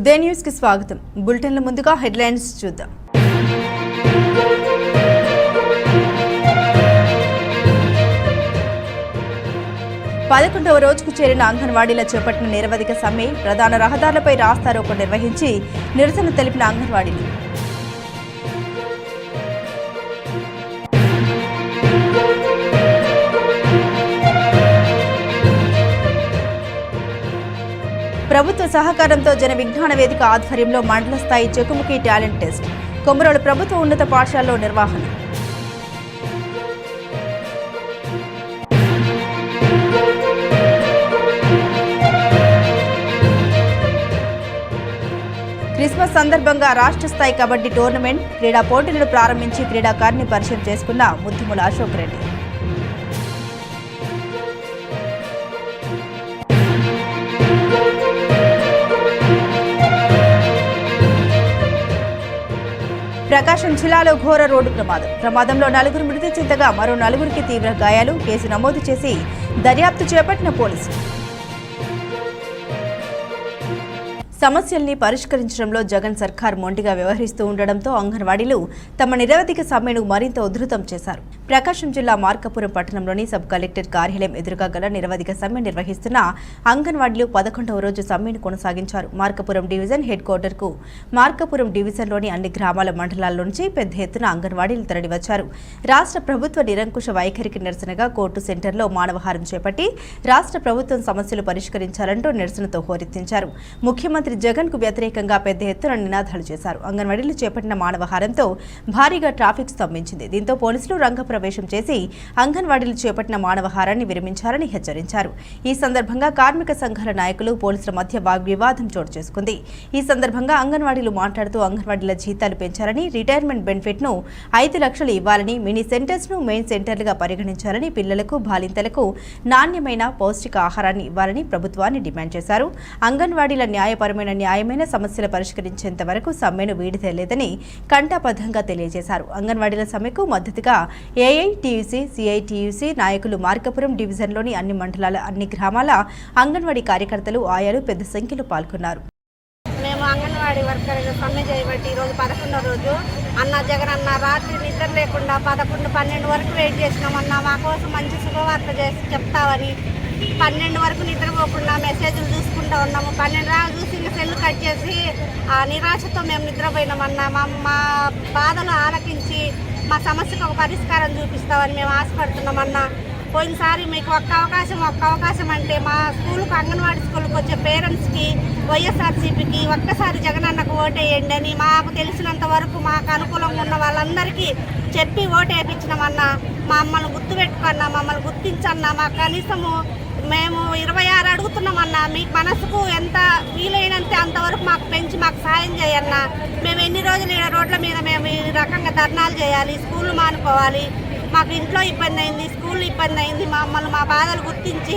ఉదయ న్యూస్కి స్వాగతం. బులెటిన్ల ముందుగా హెడ్లైన్స్ చూద్దాం. పదకొండవ రోజుకు చేరిన అంగన్వాడీల చేపట్టిన నిరవధిక సమ్మె ప్రధాన రహదారులపై రాస్తారోకో నిర్వహించి నిరసన తెలిపిన అంగన్వాడీలు. ప్రభుత్వ సహకారంతో జన విజ్ఞాన వేదిక ఆధ్వర్యంలో మండల స్థాయి చెకుముకి టాలెంట్ టెస్ట్. కొమరోలు ప్రభుత్వ ఉన్నత పాఠశాలలో నిర్వహణ. క్రిస్మస్ సందర్భంగా రాష్ట్ర స్థాయి కబడ్డీ టోర్నమెంట్ క్రీడా పోటీలను ప్రారంభించి క్రీడాకారిని పరిచయం చేసుకున్న ముద్దుముల అశోక్ రెడ్డి. ప్రకాశం జిల్లాలో ఘోర రోడ్డు ప్రమాదం. ప్రమాదంలో నలుగురు మృతి చెందగా మరో నలుగురికి తీవ్ర గాయాలు కేసు నమోదు చేసి దర్యాప్తు చేపట్టిన పోలీసులు. సమస్యల్ని పరిష్కరించడంలో జగన్ సర్కార్ మొండిగా వ్యవహరిస్తూ ఉండడంతో అంగన్వాడీలు తమ నిరవధిక సమ్మెను మరింత ఉధృతం చేశారు. ప్రకాశం జిల్లా మార్కపురం పట్టణంలోని సబ్ కలెక్టర్ కార్యాలయం ఎదురుగా గల నిరవధిక సమ్మె నిర్వహిస్తున్న అంగన్వాడీలు పదకొండవ రోజు సమ్మెను కొనసాగించారు. మార్కపురం డివిజన్ హెడ్ క్వార్టర్కు మార్కపురం డివిజన్లోని అన్ని గ్రామాల మండలాల నుంచి పెద్ద ఎత్తున అంగన్వాడీలు తరలివచ్చారు. రాష్ట్ర ప్రభుత్వ నిరంకుశ వైఖరికి నిరసనగా కోర్టు సెంటర్లో మానవహారం చేపట్టి రాష్ట్ర ప్రభుత్వం సమస్యలు పరిష్కరించాలంటూ నిరసనతో హోరెత్తించారు. ముఖ్యమంత్రి జగన్కు వ్యతిరేకంగా పెద్ద ఎత్తున నినాదాలు చేశారు. అంగన్వాడీలు చేపట్టిన మానవహారంతో భారీగా ట్రాఫిక్ స్తంభించింది. దీంతో పోలీసులు ప్రవేశం చేసి అంగన్వాడీలు చేపట్టిన మానవహారాన్ని విరమించారని హెచ్చరించారు. ఈ సందర్భంగా కార్మిక సంఘాల నాయకులు పోలీసుల మధ్య వాగ్వివాదం చోటు చేసుకుంది. ఈ సందర్భంగా అంగన్వాడీలు మాట్లాడుతూ అంగన్వాడీల జీతాలు పెంచాలని రిటైర్మెంట్ బెనిఫిట్ను ఐదు లక్షలు ఇవ్వాలని మినీ సెంటర్స్ను మెయిన్ సెంటర్లుగా పరిగణించాలని పిల్లలకు బాలింతలకు నాణ్యమైన పౌష్టిక ఆహారాన్ని ఇవ్వాలని ప్రభుత్వాన్ని డిమాండ్ చేశారు. అంగన్వాడీల న్యాయపరమైన న్యాయమైన సమస్యలు పరిష్కరించేంత వరకు సమ్మెను వీడితేలేదని కంఠాబద్ధంగా తెలియజేశారు. అంగన్వాడీల సమ్మెకు మద్దతుగా ఏఐటీయూసీ సిఐటీయూసీ నాయకులు మార్కపురం డివిజన్లోని అన్ని మండలాల అన్ని గ్రామాల అంగన్వాడీ కార్యకర్తలు ఆయాలు పెద్ద సంఖ్యలో పాల్గొన్నారు. మేము అంగన్వాడీ వర్కర్ సమ్మె చేయబట్టి ఈరోజు పదకొండో రోజు అన్న జగన్ అన్న రాత్రి నిద్ర లేకుండా పదకొండు పన్నెండు వరకు వెయిట్ చేసినామన్న మా కోసం మంచి శుభవార్త చేసి చెప్తావని పన్నెండు వరకు నిద్రపోకుండా మెసేజ్లు చూసుకుంటూ ఉన్నాము. పన్నెండు రాగా చూసి ఇంకా సెల్ కట్ చేసి ఆ నిరాశతో మేము నిద్రపోయినామన్నా మా మా బాధలు ఆలకించి మా సమస్యకు ఒక పరిష్కారం చూపిస్తామని మేము ఆశపడుతున్నామన్నా. పోయినసారి మీకు ఒక్క అవకాశం ఒక్క అవకాశం అంటే మా స్కూల్కి అంగన్వాడీ స్కూల్కి వచ్చే పేరెంట్స్కి వైఎస్ఆర్సీపీకి ఒక్కసారి జగనన్నకు ఓటేయండి అని మాకు తెలిసినంత వరకు మాకు అనుకూలంగా ఉన్న వాళ్ళందరికీ చెప్పి ఓటు వేయించినామన్నా మమ్మల్ని గుర్తుపెట్టుకున్నా మమ్మల్ని గుర్తించన్నా మాకు కనీసము మేము ఇరవై ఆరు అడుగుతున్నామన్నా మీ మనసుకు ఎంత వీలైనంత అంతవరకు మాకు పెంచి మాకు సాయం చేయన్నా మేము ఎన్ని రోజులు రోడ్ల మీద మేము ఈ రకంగా ధర్నాలు చేయాలి స్కూల్ మానుకోవాలి. మాకు ఇంట్లో ఇబ్బంది అయింది స్కూల్ ఇబ్బంది అయింది. మమ్మల్ని మా బాధలు గుర్తించి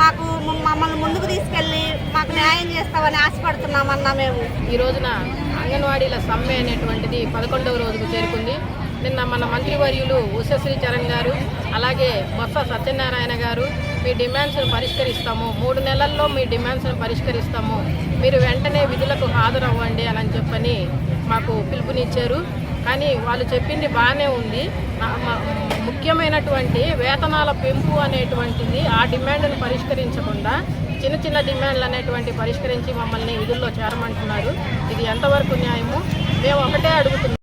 మాకు మమ్మల్ని ముందుకు తీసుకెళ్ళి మాకు న్యాయం చేస్తామని ఆశపడుతున్నామన్నా మేము. ఈ రోజున అంగన్వాడీల సమ్మె అనేటువంటిది పదకొండవ రోజుకు చేరుకుంది. నిన్న మన మంత్రివర్యులు ఉషశ్రీ చరణ్ గారు అలాగే బొత్స సత్యనారాయణ గారు మీ డిమాండ్స్ను పరిష్కరిస్తాము. మూడు నెలల్లో మీ డిమాండ్స్ను పరిష్కరిస్తాము. మీరు వెంటనే విధులకు హాజరవ్వండి అని చెప్పని మాకు పిలుపునిచ్చారు. కానీ వాళ్ళు చెప్పింది బాగానే ఉంది. ముఖ్యమైనటువంటి వేతనాల పెంపు అనేటువంటిది ఆ డిమాండ్ను పరిష్కరించకుండా చిన్న చిన్న డిమాండ్లు అనేటువంటి పరిష్కరించి మమ్మల్ని విధుల్లో చేరమంటున్నారు. ఇది ఎంతవరకు న్యాయము? మేము ఒకటే అడుగుతున్నాం.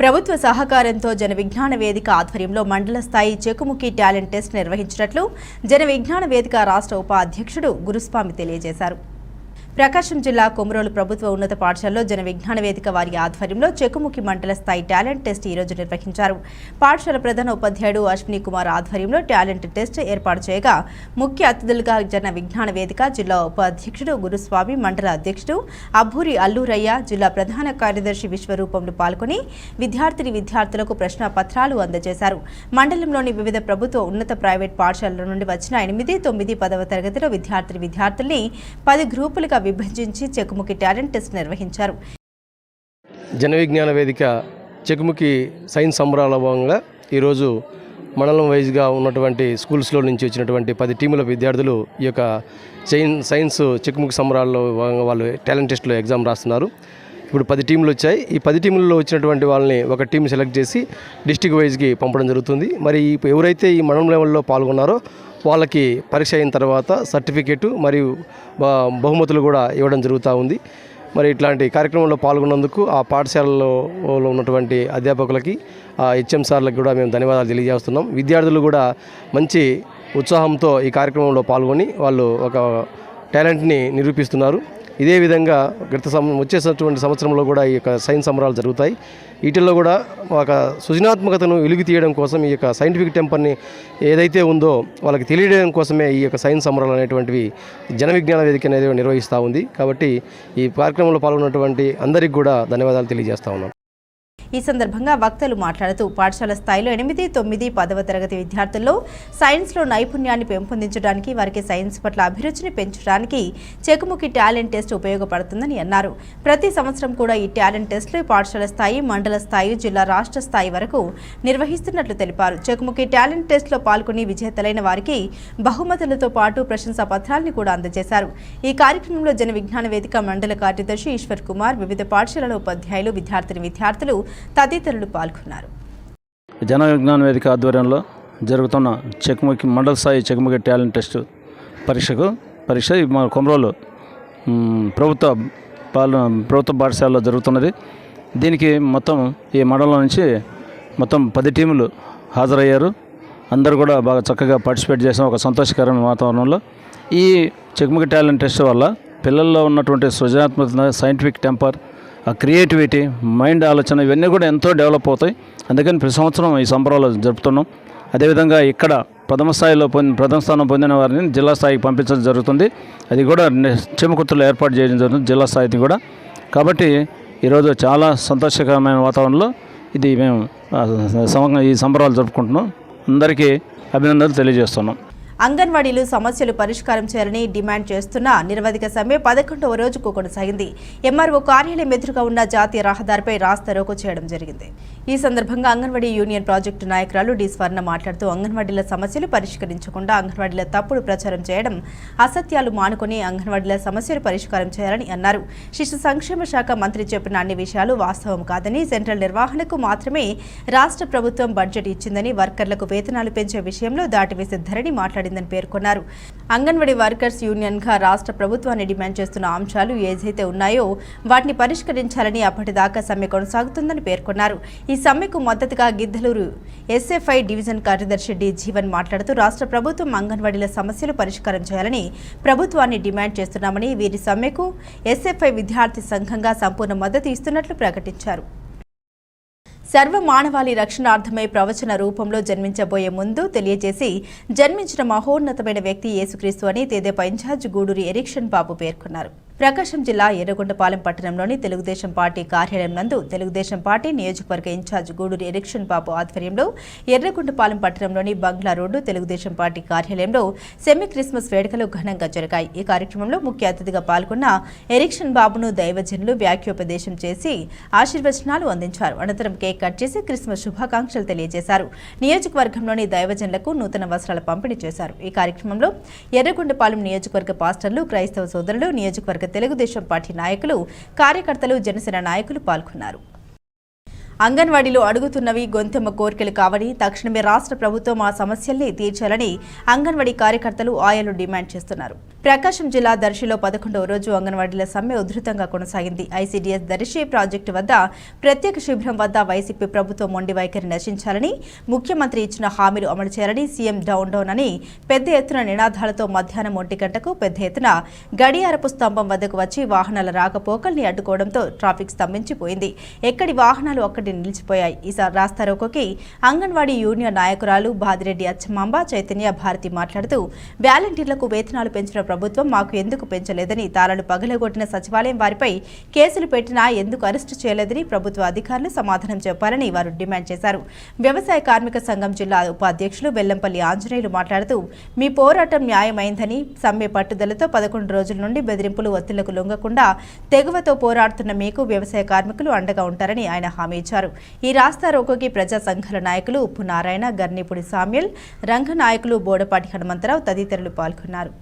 ప్రభుత్వ సహకారంతో జన విజ్ఞాన వేదిక ఆధ్వర్యంలో మండల స్థాయి చెకుముఖి టాలెంట్ టెస్ట్ నిర్వహించినట్లు జన విజ్ఞాన వేదిక రాష్ట్ర ఉపాధ్యక్షుడు గురుస్వామి తెలియజేశారు. ప్రకాశం జిల్లా కొమరోలు ప్రభుత్వ ఉన్నత పాఠశాలలో జన విజ్ఞాన వేదిక వారి ఆధ్వర్యంలో చెక్కుముఖి మండల స్థాయి టాలెంట్ టెస్ట్ ఈరోజు నిర్వహించారు. పాఠశాల ప్రధాన ఉపాధ్యాయుడు అశ్విని కుమార్ ఆధ్వర్యంలో టాలెంట్ టెస్ట్ ఏర్పాటు చేయగా ముఖ్య అతిథులుగా జన విజ్ఞాన వేదిక జిల్లా ఉపాధ్యక్షుడు గురుస్వామి మండల అధ్యక్షుడు అబ్బూరి అల్లూరయ్య జిల్లా ప్రధాన కార్యదర్శి విశ్వరూపంలో పాల్గొని విద్యార్థిని విద్యార్థులకు ప్రశ్న పత్రాలు అందజేశారు. మండలంలోని వివిధ ప్రభుత్వ ఉన్నత ప్రైవేట్ పాఠశాలల నుండి వచ్చిన ఎనిమిది తొమ్మిది పదవ తరగతిలో విద్యార్థిని విద్యార్థుల్ని పది గ్రూపులుగా విభజించి చెకుముకి టాలెంట్ టెస్ట్ నిర్వహించారు. జనవిజ్ఞాన వేదిక చెకుముకి సైన్స్ సంబరాల భాగంగా ఈరోజు మండలం వైజ్గా ఉన్నటువంటి స్కూల్స్లో నుంచి వచ్చినటువంటి పది టీముల విద్యార్థులు ఈ యొక్క సైన్ సైన్స్ చెక్ముక్ సంబరాల్లో భాగంగా వాళ్ళు టాలెంట్ టెస్ట్లో ఎగ్జామ్ రాస్తున్నారు. ఇప్పుడు పది టీంలు వచ్చాయి. ఈ పది టీముల్లో వచ్చినటువంటి వాళ్ళని ఒక టీం సెలెక్ట్ చేసి డిస్టిక్ వైజ్కి పంపడం జరుగుతుంది. మరి ఎవరైతే ఈ మండలం లెవెల్లో పాల్గొన్నారో వాళ్ళకి పరీక్ష అయిన తర్వాత సర్టిఫికేటు మరియు బహుమతులు కూడా ఇవ్వడం జరుగుతూ ఉంది. మరి ఇట్లాంటి కార్యక్రమంలో పాల్గొన్నందుకు ఆ పాఠశాలలో ఉన్నటువంటి అధ్యాపకులకి ఆ హెచ్ఎం సార్లకు కూడా మేము ధన్యవాదాలు తెలియజేస్తున్నాం. విద్యార్థులు కూడా మంచి ఉత్సాహంతో ఈ కార్యక్రమంలో పాల్గొని వాళ్ళు ఒక టాలెంట్ని నిరూపిస్తున్నారు. ఇదే విధంగా గత సం వచ్చేసినటువంటి సంవత్సరంలో కూడా ఈ యొక్క సైన్స్ సంబరాలు జరుగుతాయి. వీటిల్లో కూడా ఒక సృజనాత్మకతను వెలుగు తీయడం కోసం ఈ యొక్క సైంటిఫిక్ టెంపర్ని ఏదైతే ఉందో వాళ్ళకి తెలియడం కోసమే ఈ యొక్క సైన్స్ సంబరాలు అనేటువంటివి జన విజ్ఞాన వేదిక అనేది నిర్వహిస్తూ ఉంది. కాబట్టి ఈ కార్యక్రమంలో పాల్గొన్నటువంటి అందరికీ కూడా ధన్యవాదాలు తెలియజేస్తా ఉన్నాం. ఈ సందర్భంగా వక్తలు మాట్లాడుతూ పాఠశాల స్థాయిలో ఎనిమిది తొమ్మిది పదవ తరగతి విద్యార్థుల్లో సైన్స్లో నైపుణ్యాన్ని పెంపొందించడానికి వారికి సైన్స్ పట్ల అభిరుచిని పెంచడానికి చెకుముకి టాలెంట్ టెస్ట్ ఉపయోగపడుతుందని అన్నారు. ప్రతి సంవత్సరం కూడా ఈ టాలెంట్ టెస్టులు పాఠశాల స్థాయి మండల స్థాయి జిల్లా రాష్ట్ర స్థాయి వరకు నిర్వహిస్తున్నట్లు తెలిపారు. చెకుముకి టాలెంట్ టెస్ట్లో పాల్గొని విజేతలైన వారికి బహుమతులతో పాటు ప్రశంసా పత్రాలను కూడా అందజేశారు. ఈ కార్యక్రమంలో జన విజ్ఞాన వేదిక మండల కార్యదర్శి ఈశ్వర్ కుమార్ వివిధ పాఠశాలల ఉపాధ్యాయులు విద్యార్థిని విద్యార్థులు తదితరులు పాల్గొన్నారు. జన విజ్ఞాన వేదిక ఆధ్వర్యంలో జరుగుతున్న చెక్ముఖి మండల స్థాయి చెక్ముఖి టాలెంట్ టెస్ట్ పరీక్షకు పరీక్ష ఈ మా కొమరోలు ప్రభుత్వ పాల ప్రభుత్వ పాఠశాలలో జరుగుతున్నది. దీనికి మొత్తం ఈ మండలం నుంచి మొత్తం పది టీములు హాజరయ్యారు. అందరూ కూడా బాగా చక్కగా పార్టిసిపేట్ చేసిన ఒక సంతోషకరమైన వాతావరణంలో. ఈ చెక్ముఖి టాలెంట్ టెస్ట్ వల్ల పిల్లల్లో ఉన్నటువంటి సృజనాత్మక సైంటిఫిక్ టెంపర్ క్రియేటివిటీ మైండ్ ఆలోచన ఇవన్నీ కూడా ఎంతో డెవలప్ అవుతాయి. అందుకని ప్రతి సంవత్సరం ఈ సంబరాలు జరుపుతున్నాం. అదేవిధంగా ఇక్కడ ప్రథమ స్థాయిలో పొంది ప్రథమ స్థానం పొందిన వారిని జిల్లా స్థాయికి పంపించడం జరుగుతుంది. అది కూడా చెమకుర్తులు ఏర్పాటు చేయడం జరుగుతుంది జిల్లా స్థాయికి కూడా. కాబట్టి ఈరోజు చాలా సంతోషకరమైన వాతావరణంలో ఇది మేము ఈ సంబరాలు జరుపుకుంటున్నాం. అందరికీ అభినందనలు తెలియజేస్తున్నాం. అంగన్వాడీలు సమస్యలు పరిష్కారం చేయాలని డిమాండ్ చేస్తున్న నిరవధిక సమ్మె పదకొండవ రోజుకు కొనసాగింది. ఎంఆర్ఓ కార్యాలయం ఎదురుగా ఉన్న జాతీయ రహదారిపై రాస్తరోకు చేయడం జరిగింది. ఈ సందర్భంగా అంగన్వాడీ యూనియన్ ప్రాజెక్టు నాయకురాలు డి స్వర్ణ మాట్లాడుతూ అంగన్వాడీల సమస్యలు పరిష్కరించకుండా అంగన్వాడీల తప్పుడు ప్రచారం చేయడం అసత్యాలు మానుకొని అంగన్వాడీల సమస్యలు పరిష్కారం చేయాలని అన్నారు. శిశు సంక్షేమ శాఖ మంత్రి చెప్పిన అన్ని విషయాలు వాస్తవం కాదని సెంట్రల్ నిర్వహణకు మాత్రమే రాష్ట్ర ప్రభుత్వం బడ్జెట్ ఇచ్చిందని వర్కర్లకు వేతనాలు పెంచే విషయంలో దాటివేసే ధరణి మాట్లాడింది మాట్లాడిందని పేర్కొన్నారు. అంగన్వాడీ వర్కర్స్ యూనియన్గా రాష్ట్ర ప్రభుత్వాన్ని డిమాండ్ చేస్తున్న అంశాలు ఏదైతే ఉన్నాయో వాటిని పరిష్కరించాలని అప్పటిదాకా సమ్మె కొనసాగుతుందని పేర్కొన్నారు. ఈ సమ్మెకు మద్దతుగా గిద్దలూరు ఎస్ఎఫ్ఐ డివిజన్ కార్యదర్శి డి జీవన్ మాట్లాడుతూ రాష్ట్ర ప్రభుత్వం అంగన్వాడీల సమస్యలు పరిష్కారం చేయాలని ప్రభుత్వాన్ని డిమాండ్ చేస్తున్నామని వీరి సమ్మెకు ఎస్ఎఫ్ఐ విద్యార్థి సంఘంగా సంపూర్ణ మద్దతు ఇస్తున్నట్లు ప్రకటించారు. సర్వ మానవాళి రక్షణార్థమై ప్రవచన రూపంలో జన్మించబోయే ముందు తెలియజేసి జన్మించిన మహోన్నతమైన వ్యక్తి యేసుక్రీస్తు అని తేదేపా ఇన్ఛార్జ్ గూడూరి ఎరిక్షన్ బాబు పేర్కొన్నారు. ప్రకాశం జిల్లా ఎర్రగొండపాలెం పట్టణంలోని తెలుగుదేశం పార్టీ కార్యాలయం నందు తెలుగుదేశం పార్టీ నియోజకవర్గ ఇన్ఛార్జ్ గూడూరి ఎరిక్షన్ బాబు ఆధ్వర్యంలో ఎర్రగొండపాలెం పట్టణంలోని బంగ్లా రోడ్డు తెలుగుదేశం పార్టీ కార్యాలయంలో సెమీ క్రిస్మస్ వేడుకలు ఘనంగా జరిగాయి. ఈ కార్యక్రమంలో ముఖ్య అతిథిగా పాల్గొన్న ఎరిక్షన్ బాబును దైవజనులు వ్యాఖ్యోపదేశం చేసి ఆశీర్వచనాలు అందించారు. అనంతరం కేక్ కట్ చేసి క్రిస్మస్ శుభాకాంక్షలు తెలియజేశారు. నియోజకవర్గంలోని దైవజనులకు నూతన వస్త్రాల పంపిణీ చేశారు. ఈ కార్యక్రమంలో ఎర్రగొండపాలెం నియోజకవర్గ పాస్టర్లు క్రైస్తవ సోదరులు నియోజకవర్గ తెలుగుదేశం పార్టీ నాయకులు కార్యకర్తలు జనసేన నాయకులు పాల్గొన్నారు. అంగన్వాడీలో అడుగుతున్నవి గొంతెమ్మ కోరికలు కావని తక్షణమే రాష్ట్ర ప్రభుత్వం ఆ సమస్యల్ని తీర్చాలని అంగన్వాడీ కార్యకర్తలు ఆయాలు డిమాండ్ చేస్తున్నారు. ప్రకాశం జిల్లా దర్శిలో పదకొండవ రోజు అంగన్వాడీల సమ్మె ఉధృతంగా కొనసాగింది. ఐసీడీఎస్ దర్శి ప్రాజెక్టు వద్ద ప్రత్యేక శిబిరం వద్ద వైసీపీ ప్రభుత్వం మొండి వైఖరి నశించాలని ముఖ్యమంత్రి ఇచ్చిన హామీలు అమలు చేయాలని సీఎం డౌన్ డౌన్ అని పెద్ద ఎత్తున నినాదాలతో మధ్యాహ్నం ఒంటి గంటకు పెద్ద ఎత్తున గడియారపు స్తంభం వద్దకు వచ్చి వాహనాల రాకపోకల్ని అడ్డుకోవడంతో ట్రాఫిక్ స్తంభించిపోయింది. ఎక్కడి వాహనాలు అక్కడి నిలిచిపోయాయి. ఈ స- రాస్తారోకోకి అంగన్వాడీ యూనియన్ నాయకురాలు బాదిరెడ్డి అచ్చమాంబ చైతన్య భారతి మాట్లాడుతూ వాలంటీర్లకు వేతనాలు పెంచిన ప్రభుత్వం మాకు ఎందుకు పెంచలేదని తాళాలు పగలగొట్టిన సచివాలయం వారిపై కేసులు పెట్టినా ఎందుకు అరెస్టు చేయలేదని ప్రభుత్వ అధికారులు సమాధానం చెప్పాలని వారు డిమాండ్ చేశారు. వ్యవసాయ కార్మిక సంఘం జిల్లా ఉపాధ్యక్షులు బెల్లంపల్లి ఆంజనేయులు మాట్లాడుతూ మీ పోరాటం న్యాయమైందని సమ్మె పట్టుదలతో పదకొండు రోజుల నుండి బెదిరింపులు ఒత్తిళ్ళకు లొంగకుండా తెగువతో పోరాడుతున్న మీకు వ్యవసాయ కార్మికులు అండగా ఉంటారని ఆయన హామీ ఇచ్చారు. నిర్వహించారు ఈ రాస్తా రోకోకి ప్రజా సంఘాల నాయకులు ఉప్పు నారాయణ గర్నిపుడి సామ్యుల్ రంగ నాయకులు బోడపాటి హనుమంతరావు తదితరులు పాల్గొన్నారు.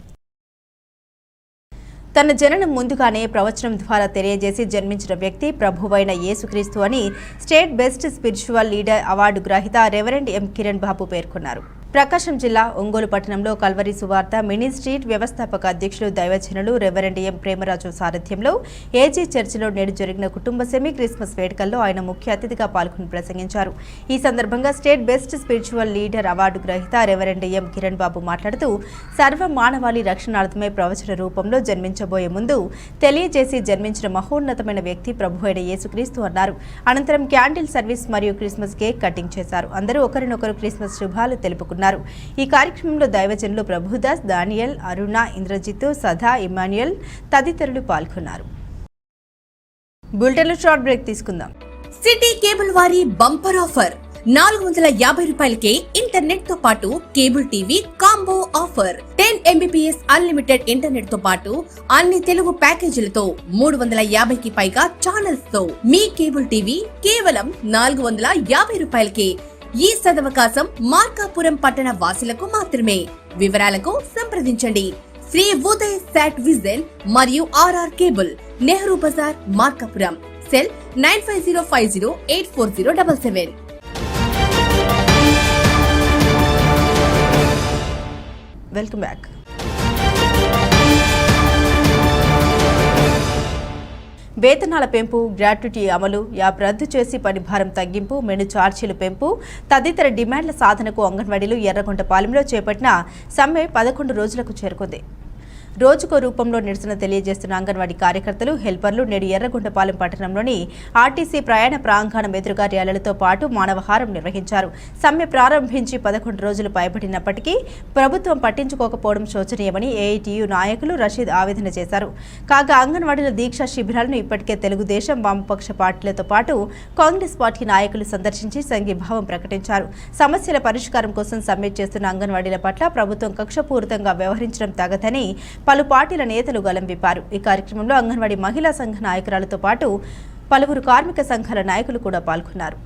తన జననం ముందుగానే ప్రవచనం ద్వారా తెలియజేసి జన్మించిన వ్యక్తి ప్రభువైన యేసుక్రీస్తు అని state best spiritual leader award గ్రహీత రెవరెండ్ ఎం కిరణ్ బాబు పేర్కొన్నారు. ప్రకాశం జిల్లా ఒంగోలు పట్టణంలో కల్వరి సువార్త మినీ స్ట్రీట్ వ్యవస్థాపక అధ్యక్షులు దైవజనులు రెవరెండ్ ఎం ప్రేమరాజు సారథ్యంలో ఏజీ చర్చిలో నేడు జరిగిన కుటుంబ సెమీ క్రిస్మస్ వేడుకల్లో ఆయన ముఖ్య అతిథిగా పాల్గొని ప్రసంగించారు. ఈ సందర్భంగా state best spiritual leader award గ్రహీత రెవరెండ్ ఎం కిరణ్ బాబు మాట్లాడుతూ సర్వ మానవాళి రక్షణార్థమే ప్రవచన రూపంలో జన్మించబోయే ముందు తెలియజేసి జన్మించిన మహోన్నతమైన వ్యక్తి ప్రభు అయిన యేసుక్రీస్తు అన్నారు. అనంతరం క్యాండిల్ సర్వీస్ మరియు క్రిస్మస్ కేక్ కటింగ్ చేశారు. అందరూ ఒకరినొకరు క్రిస్మస్ శుభాలు తెలుపుకున్నారు. ఈ కార్యక్రమంలో దైవజనులు ప్రభుదాస్ దానియల్ అరుణ ఇంద్రజిత్ సదా ఇమాన్యుయల్ తదితరులు పాల్గొన్నారు. బులెటిన్లో షార్ట్ బ్రేక్ తీసుకుందాం. సిటీ కేబుల్ వారి బంపర్ ఆఫర్. నాలుగు వందల యాభై రూపాయలకే ఇంటర్నెట్తో పాటు cable TV combo offer. Ten MBPS unlimited ఇంటర్నెట్తో పాటు అన్ని తెలుగు ప్యాకేజీలతో మూడు వందల యాభైకి పైగా ఛానల్స్తో మీ కేబుల్ టీవీ కేవలం నాలుగు వందల యాభై రూపాయలకే ఈ సదవకాశం మార్కాపురం పట్టణ వాసులకు మాత్రమే. వివరాలకు సంప్రదించండి. శ్రీ ఉదయ్ సాట్ విజన్ మరియు R R cable Nehru Bazar Markapuram. Cell nine five zero five zero eight four zero double seven. Welcome back వేతనాల పెంపు గ్రాట్యుటీ అమలు యాప్ రద్దు చేసి పని భారం తగ్గింపు మెను ఛార్జీలు పెంపు తదితర డిమాండ్ల సాధనకు అంగన్వాడీలు ఎర్రగొండపాలెంలో చేపట్టిన సమ్మె పదకొండు రోజులకు చేరుకుంది. రోజుకో రూపంలో నిరసన తెలియజేస్తున్న అంగన్వాడీ కార్యకర్తలు హెల్పర్లు నేడు ఎర్రగొండపాలెం పట్టణంలోని ఆర్టీసీ ప్రయాణ ప్రాంగణం ఎదురుగా ర్యాలీలతో పాటు మానవహారం నిర్వహించారు. సమ్మె ప్రారంభించి పదకొండు రోజులు పైబడినప్పటికీ ప్రభుత్వం పట్టించుకోకపోవడం శోచనీయమని ఏఐటీయు నాయకులు రషీద్ ఆవేదన చేశారు. కాగా అంగన్వాడీల దీక్షా శిబిరాలను ఇప్పటికే తెలుగుదేశం వామపక్ష పార్టీలతో పాటు కాంగ్రెస్ పార్టీ నాయకులు సందర్శించి సంఘీభావం ప్రకటించారు. సమస్యల పరిష్కారం కోసం సమ్మె చేస్తున్న అంగన్వాడీల పట్ల ప్రభుత్వం కక్షపూరితంగా వ్యవహరించడం తగదని పలు పార్టీల నేతలు గలం విప్పారు. ఈ కార్యక్రమంలో అంగన్వాడీ మహిళా సంఘ నాయకురాలతో పాటు పలువురు కార్మిక సంఘాల నాయకులు కూడా పాల్గొన్నారు.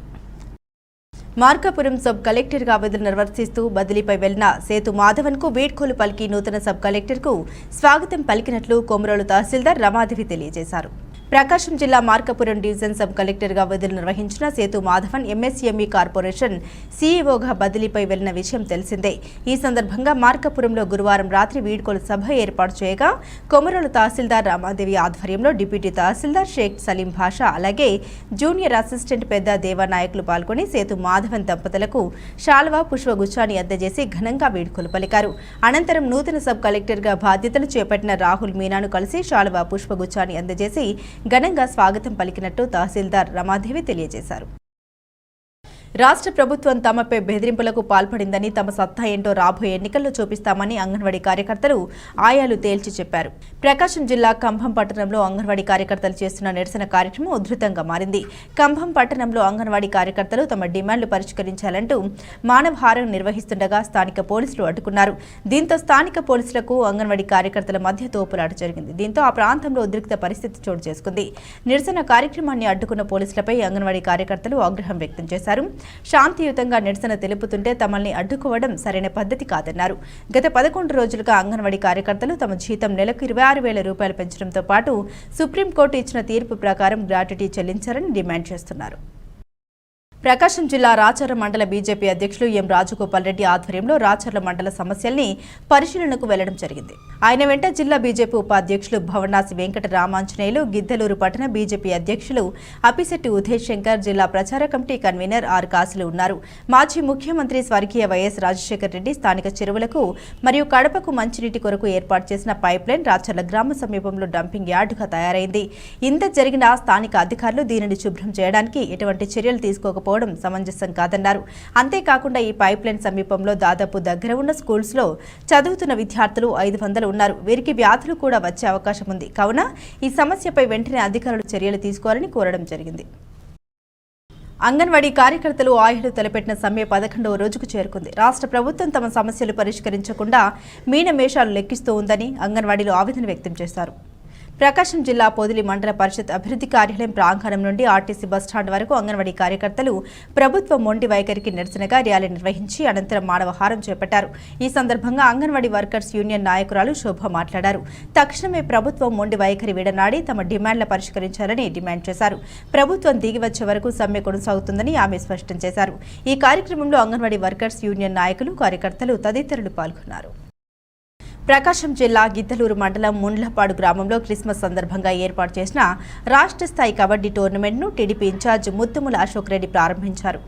మార్కాపురం సబ్ కలెక్టర్గా విధులు నిర్వర్తిస్తూ బదిలీపై వెళ్ళిన సేతు మాధవన్కు వీడ్కోలు పలికి నూతన సబ్ కలెక్టర్కు స్వాగతం పలికినట్లు కొమరోలు తహసీల్దార్ రమాదేవి తెలియజేశారు. ప్రకాశం జిల్లా మార్కపురం డివిజన్ సబ్ కలెక్టర్గా విధులు నిర్వహించిన సేతు మాధవన్ ఎంఎస్ఎంఈ కార్పొరేషన్ సీఈఓగా బదిలీపై వెళ్ళిన విషయం తెలిసిందే. ఈ సందర్భంగా మార్కపురంలో గురువారం రాత్రి వీడ్కోలు సభ ఏర్పాటు చేయగా కొమరలు తహసీల్దార్ రామాదేవి ఆధ్వర్యంలో డిప్యూటీ తహసీల్దార్ షేక్ సలీం భాషా అలాగే జూనియర్ అసిస్టెంట్ పెద్ద దేవానాయకులు పాల్గొని సేతు మాధవన్ దంపతులకు శాల్వా పుష్పగుచ్చాన్ని అందజేసి ఘనంగా వీడ్కోలు పలికారు. అనంతరం నూతన సబ్ కలెక్టర్గా బాధ్యతలు చేపట్టిన రాహుల్ మీనాను కలిసి శాల్వా పుష్పగుచ్చాన్ని అందజేసి ఘనంగా స్వాగతం పలికినట్టు తహసీల్దార్ రమాదేవి తెలియజేశారు. రాష్ట్ర ప్రభుత్వం తమపై బెదిరింపులకు పాల్పడిందని తమ సత్తా ఏంటో రాబోయే ఎన్నికల్లో చూపిస్తామని అంగన్వాడీ కార్యకర్తలు ఆయాలు తేల్చి చెప్పారు. ప్రకాశం జిల్లా కంభం పట్టణంలో అంగన్వాడీ కార్యకర్తలు చేస్తున్న నిరసన కార్యక్రమం ఉధృతంగా మారింది. కంభం పట్టణంలో అంగన్వాడీ కార్యకర్తలు తమ డిమాండ్లు పరిష్కరించాలంటూ మానవహారం నిర్వహిస్తుండగా స్థానిక పోలీసులు అడ్డుకున్నారు. దీంతో స్థానిక పోలీసులకు అంగన్వాడీ కార్యకర్తల మధ్య తోపులాట జరిగింది. దీంతో ఆ ప్రాంతంలో ఉద్రిక్త పరిస్థితి చోటు చేసుకుంది. నిరసన కార్యక్రమాన్ని అడ్డుకున్న పోలీసులపై అంగన్వాడీ కార్యకర్తలు ఆగ్రహం వ్యక్తం చేశారు. శాంతియుతంగా నిరసన తెలుపుతుంటే తమల్ని అడ్డుకోవడం సరైన పద్ధతి కాదన్నారు. గత పదకొండు రోజులుగా అంగన్వాడీ కార్యకర్తలు తమ జీతం నెలకు ఇరవై ఆరు వేల రూపాయలు పెంచడంతో పాటు సుప్రీంకోర్టు ఇచ్చిన తీర్పు ప్రకారం గ్రాట్యుటీ చెల్లించాలని డిమాండ్ చేస్తున్నారు. ప్రకాశం జిల్లా రాచర్ల మండల బీజేపీ అధ్యక్షులు ఎం రాజగోపాల్ రెడ్డి ఆధ్వర్యంలో రాచర్ల మండల సమస్యల్ని పరిశీలనకు వెళ్ళడం జరిగింది. ఆయన వెంట జిల్లా బీజేపీ ఉపాధ్యక్షులు భవనాసి వెంకట రామాంజనేయులు గిద్దలూరు పట్టణ బీజేపీ అధ్యక్షులు అపిశెట్టి ఉదయ్ శంకర్ జిల్లా ప్రచార కమిటీ కన్వీనర్ ఆర్ కాసులు ఉన్నారు. మాజీ ముఖ్యమంత్రి స్వర్గీయ వైఎస్ రాజశేఖర్ రెడ్డి స్థానిక చెరువులకు మరియు కడపకు మంచినీటి కొరకు ఏర్పాటు చేసిన పైప్ లైన్ రాచర్ల గ్రామ సమీపంలో డంపింగ్ యార్డుగా తయారైంది. ఇంత జరిగిన స్థానిక అధికారులు దీనిని శుభ్రం చేయడానికి ఎటువంటి చర్యలు తీసుకోకపోవడం సమంజసం కాదన్నారు. అంతేకాకుండా ఈ పైప్ లైన్ సమీపంలో దాదాపు దగ్గర ఉన్న స్కూల్స్లో చదువుతున్న విద్యార్థులు ఐదు వందలు ఉన్నారు. వీరికి వ్యాధులు కూడా వచ్చే అవకాశం ఉంది. కావున ఈ సమస్యపై వెంటనే అధికారులు చర్యలు తీసుకోవాలని కోరడం జరిగింది. అంగన్వాడీ కార్యకర్తలు ఆయుడు తలపెట్టిన సమ్మె పదకొండవ రోజుకు చేరుకుంది. రాష్ట్ర ప్రభుత్వం తమ సమస్యలు పరిష్కరించకుండా మీనమేషాలు లెక్కిస్తూ ఉందని అంగన్వాడీలు ఆవేదన వ్యక్తం చేశారు. ప్రకాశం జిల్లా పొదిలి మండల పరిషత్ అభివృద్ధి కార్యాలయం ప్రాంగణం నుండి ఆర్టీసీ బస్టాండ్ వరకు అంగన్వాడీ కార్యకర్తలు ప్రభుత్వ మొండి వైఖరికి నిరసనగా ర్యాలీ నిర్వహించి అనంతరం మానవహారం చేపట్టారు. ఈ సందర్భంగా అంగన్వాడీ వర్కర్స్ యూనియన్ నాయకురాలు శోభ మాట్లాడారు. తక్షణమే ప్రభుత్వం మొండి వైఖరి విడనాడి తమ డిమాండ్ల పరిష్కరించాలని డిమాండ్ చేశారు. ప్రభుత్వం దిగి వచ్చే వరకు సమ్మె కొనసాగుతుందని ఆమె స్పష్టం చేశారు. ఈ కార్యక్రమంలో అంగన్వాడీ వర్కర్స్ యూనియన్ నాయకులు కార్యకర్తలు తదితరులు పాల్గొన్నారు. ప్రకాశం జిల్లా గిద్దలూరు మండలం ముండ్లపాడు గ్రామంలో క్రిస్మస్ సందర్భంగా ఏర్పాటు చేసిన రాష్ట్ర స్థాయి కబడ్డీ టోర్నమెంట్ను టీడీపీ ఇన్ఛార్జ్ ముత్తుముల అశోక్ రెడ్డి ప్రారంభించారు.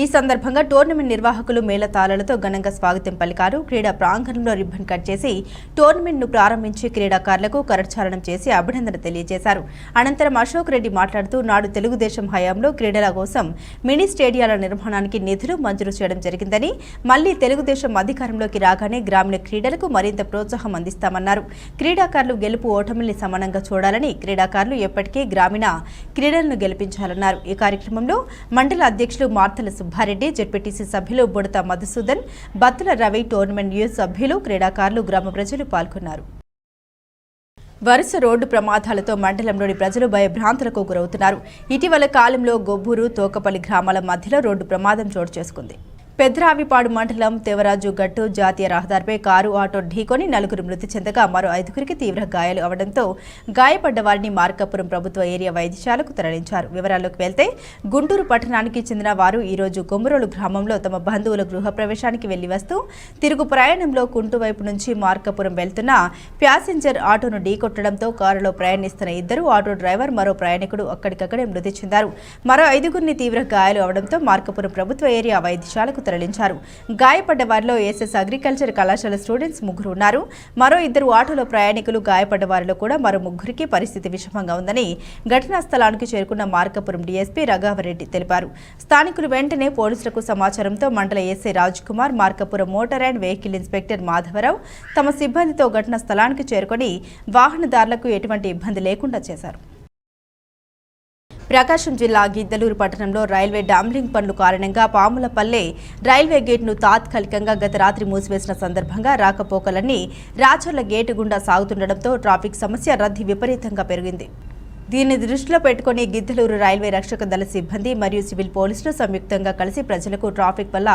ఈ సందర్భంగా టోర్నమెంట్ నిర్వాహకులు మేళతాళాలతో ఘనంగా స్వాగతం పలికారు. క్రీడా ప్రాంగణంలో రిబ్బన్ కట్ చేసి టోర్నమెంట్ను ప్రారంభించి క్రీడాకారులకు కరచాలనం చేసి అభినందన తెలియజేశారు. అనంతరం అశోక్ రెడ్డి మాట్లాడుతూ నాడు తెలుగుదేశం హయాంలో క్రీడల కోసం మినీ స్టేడియాల నిర్మాణానికి నిధులు మంజూరు చేయడం జరిగిందని మళ్ళీ తెలుగుదేశం అధికారంలోకి రాగానే గ్రామీణ క్రీడలకు మరింత ప్రోత్సాహం అందిస్తామన్నారు. క్రీడాకారులు గెలుపు ఓటమిల్ని సమానంగా చూడాలని క్రీడాకారులు ఎప్పటికీ గ్రామీణ క్రీడలను గెలిపించాలన్నారు. ఈ కార్యక్రమంలో మండల అధ్యక్షులు మార్తల సుబ్బారెడ్డి జెడ్పీటీసీ సభ్యులు బుడత మధుసూదన్ బత్తుల రవి టోర్నమెంట్ యూత్ సభ్యులు క్రీడాకారులు గ్రామ ప్రజలు పాల్గొన్నారు. వరుస రోడ్డు ప్రమాదాలతో మండలంలోని ప్రజలు భయభ్రాంతులకు గురవుతున్నారు. ఇటీవల కాలంలో గొబ్బూరు తోకపల్లి గ్రామాల మధ్యలో రోడ్డు ప్రమాదం చోటు చేసుకుంది. పెద్రావిపాడు మండలం తెవరాజు గట్టు జాతీయ రహదారిపై కారు ఆటో ఢీకొని నలుగురు మృతి చెందగా మరో ఐదుగురికి తీవ్ర గాయాలు అవడంతో గాయపడ్డ వారిని మార్కాపురం ప్రభుత్వ ఏరియా వైద్యశాలకు తరలించారు. వివరాల్లోకి వెళ్తే గుంటూరు పట్టణానికి చెందిన వారు ఈరోజు కొమురోలు గ్రామంలో తమ బంధువుల గృహప్రవేశానికి వెళ్ళి వస్తూ తిరుగు ప్రయాణంలో కుంటు వైపు నుంచి మార్కాపురం వెళ్తున్న ప్యాసింజర్ ఆటోను ఢీకొట్టడంతో కారులో ప్రయాణిస్తున్న ఇద్దరు ఆటో డ్రైవర్ మరో ప్రయాణికుడు అక్కడికక్కడే మృతి చెందారు. మరో ఐదుగురిని తీవ్ర గాయాలు అవడంతో మార్కాపురం ప్రభుత్వ ఏరియా వైద్యశాలకు తరలించారు. గాయపడ్డ వారిలో ఎస్ఎస్ అగ్రికల్చర్ కళాశాల స్టూడెంట్స్ ముగ్గురు ఉన్నారు. మరో ఇద్దరు ఆటోలో ప్రయాణికులు గాయపడ్డ వారిలో కూడా మరో ముగ్గురికి పరిస్థితి విషమంగా ఉందని ఘటనా స్థలానికి చేరుకున్న మార్కపురం డీఎస్పీ రఘావరెడ్డి తెలిపారు. స్థానికులు వెంటనే పోలీసులకు సమాచారంతో మండల SI Raj Kumar Markapuram motor and vehicle inspector Madhavarao తమ సిబ్బందితో ఘటనా స్థలానికి చేరుకొని వాహనదారులకు ఎటువంటి ఇబ్బంది లేకుండా చేశారు. ప్రకాశం జిల్లా గిద్దలూరు పట్టణంలో రైల్వే డాంబ్లింగ్ పనులు కారణంగా పాములపల్లె రైల్వే గేట్ను తాత్కాలికంగా గత రాత్రి మూసివేసిన సందర్భంగా రాకపోకలన్నీ రాచర్ల గేటు గుండా సాగుతుండటంతో ట్రాఫిక్ సమస్య రద్దీ విపరీతంగా పెరిగింది. దీన్ని దృష్టిలో పెట్టుకుని గిద్దలూరు రైల్వే రక్షక దళ సిబ్బంది మరియు సివిల్ పోలీసులు సంయుక్తంగా కలిసి ప్రజలకు ట్రాఫిక్ వల్ల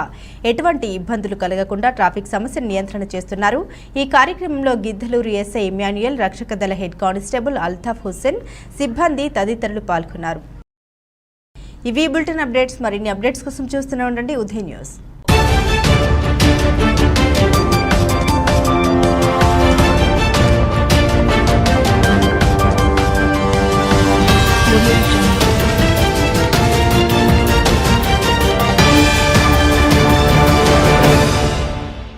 ఎటువంటి ఇబ్బందులు కలగకుండా ట్రాఫిక్ సమస్యను నియంత్రణ చేస్తున్నారు. ఈ కార్యక్రమంలో గిద్దలూరు ఎస్ఐ ఇమాన్యుయల్ రక్షక దళ హెడ్ కానిస్టేబుల్ అల్తాఫ్ హుస్సేన్ సిబ్బంది తదితరులు పాల్గొన్నారు. ఇవి బులెటిన్ అప్డేట్స్. మరిన్ని అప్డేట్స్ కోసం చూస్తూనే ఉండండి. ఉదయ్ న్యూస్. Música